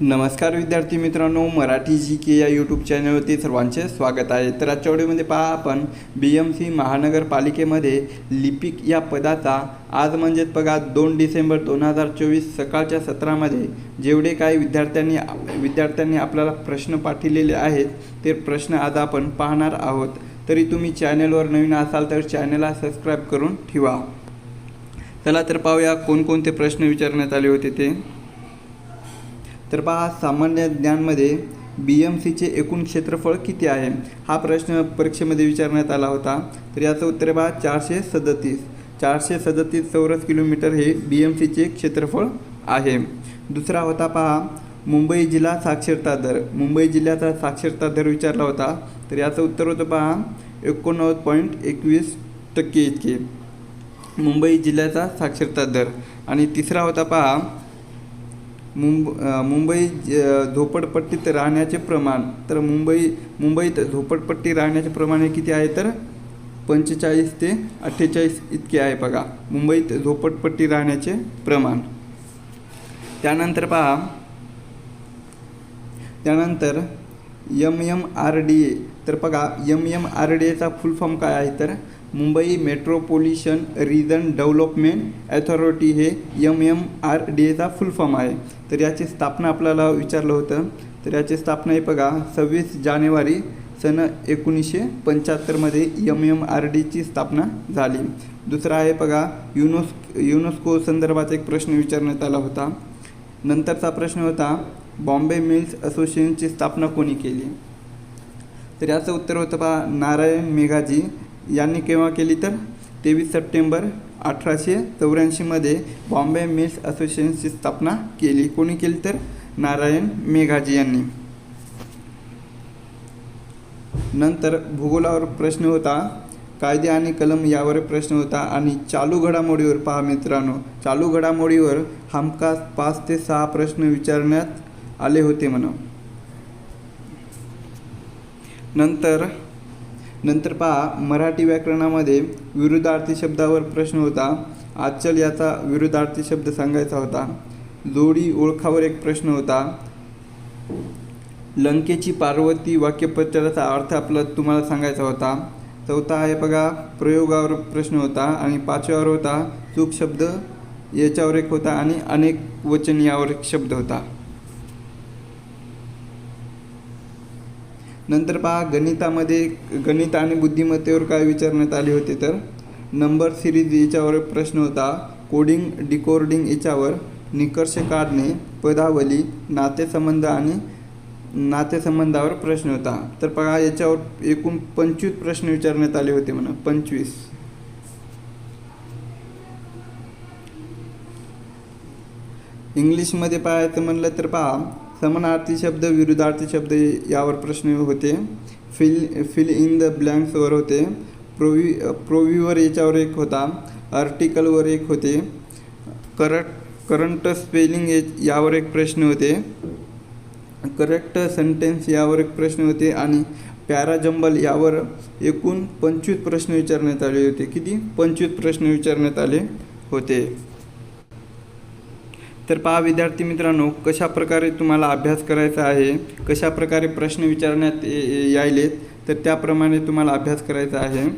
नमस्कार विद्यार्थी मित्रांनो मराठी जी के या यूट्यूब चॅनलवरती सर्वांचे स्वागत आहे. तर आजच्या व्हिडिओमध्ये पहा आपण बी एम सी महानगरपालिकेमध्ये लिपिक या पदाचा आज म्हणजेच बघा दोन डिसेंबर दोन हजार चोवीस सकाळच्या सत्रामध्ये जेवढे काही विद्यार्थ्यांनी विद्यार्थ्यांनी आपल्याला प्रश्न पाठवलेले आहेत ते प्रश्न आज आपण पाहणार आहोत. तरी तुम्ही चॅनलवर नवीन असाल तर चॅनलला सबस्क्राईब करून ठेवा. चला तर पाहूया कोणकोणते प्रश्न विचारण्यात आले होते ते. तर पहा सामान्य ज्ञानमध्ये बी एम सीचे एकूण क्षेत्रफळ किती आहे? हा प्रश्न परीक्षेमध्ये विचारण्यात आला होता. तर याचं उत्तर पहा चारशे सदतीस. चारशे सदतीस चौरस किलोमीटर हे बी एम सीचे क्षेत्रफळ आहे. दुसरा होता पहा मुंबई जिल्हा साक्षरता दर. मुंबई जिल्ह्याचा साक्षरता दर विचारला होता. तर याचं उत्तर होतं पहा एकोणनव्वद पॉईंट एकवीस टक्के इतके. मुंबई जिल्ह्याचा साक्षरता दर. आणि तिसरा होता पहा मुंब मुंबई झोपडपट्टीत राहण्याचे प्रमाण तर मुंबई मुंबईत झोपडपट्टी राहण्याचे प्रमाण हे किती आहे? तर पंचेचाळीस ते अठ्ठेचाळीस इतके आहे बघा. मुंबईत झोपडपट्टी राहण्याचे प्रमाण. त्यानंतर पहा. त्यानंतर M M R D A तर बघा एम एम आर डी एचा फुल फॉर्म काय आहे? तर Mumbai metropolitan region development authority हे एम एम आर डी एचा फुल फॉर्म आहे. तर याची स्थापना आपल्याला विचारलं होतं. तर याची स्थापना आहे बघा सव्वीस जानेवारी सन एकोणीसशे पंच्याहत्तरमध्ये एम एम आर डीची स्थापना झाली. दुसरा आहे बघा युनोस युनेस्को संदर्भाचा एक प्रश्न विचारण्यात आला होता. नंतरचा प्रश्न होता बॉम्बे मिल्स असोसिएशनची स्थापना कोणी केली? तर याचं उत्तर होतं पहा नारायण मेघाजी. यांनी केव्हा केली तर? तेवीस सप्टेंबर अठराशे चौऱ्याऐंशीमध्ये बॉम्बे मिल्स असोसिएशनची स्थापना केली. कोणी केली तर? नारायण मेघाजी यांनी. नंतर भूगोलावर प्रश्न होता कायदे आणि कलम यावर प्रश्न होता आणि चालू घडामोडीवर पहा मित्रांनो चालू घडामोडीवर हमखास पाच ते सहा प्रश्न विचारण्यात आले होते म्हणून नंतर नंतर पहा मराठी व्याकरणामध्ये विरुद्धार्थी शब्दावर प्रश्न होता. आचल याचा विरुद्धार्थी शब्द सांगायचा होता. जोडी ओळखावर एक प्रश्न होता. लंकेची पार्वती वाक्यप्रचाराचा अर्थ आपला तुम्हाला सांगायचा होता. चौथा आहे बघा प्रयोगावर प्रश्न होता आणि पाचव्यावर होता. चूक शब्द याच्यावर एक होता आणि अनेक वचन यावर एक शब्द होता. नंतर पहा गणितामध्ये गणित आणि बुद्धिमत्तेवर काय विचारण्यात आले होते तर नंबर सिरीज याच्यावर प्रश्न होता कोडिंग डिकोडिंग याच्यावर निकर्ष काढणे पदावली नातेसंबंध आणि नातेसंबंधावर प्रश्न होता. तर पहा याच्यावर एकूण पंचवीस प्रश्न विचारण्यात आले होते म्हणा पंचवीस. इंग्लिशमध्ये पाहायचं म्हणलं तर पहा समानार्थी शब्द विरुद्धार्थी शब्द यावर प्रश्न होते. फिल फिल इन द ब्लँक्सवर होते. प्रोवी प्रोव्हीवर याच्यावर एक होता. आर्टिकलवर एक होते. करट करंट स्पेलिंग यावर एक प्रश्न होते. करेक्ट सेंटेन्स यावर एक प्रश्न होते आणि पॅराजंबल यावर एकूण पंचवीस प्रश्न विचारण्यात आले होते. किती? पंचवीस प्रश्न विचारण्यात आले होते. तर पहा विद्यार्थी मित्रांनो कशा प्रकारे तुम्हाला अभ्यास करायचा आहे कशा प्रकारे प्रश्न विचारण्यात ये- यायलेत तर त्याप्रमाणे तुम्हाला अभ्यास करायचा आहे.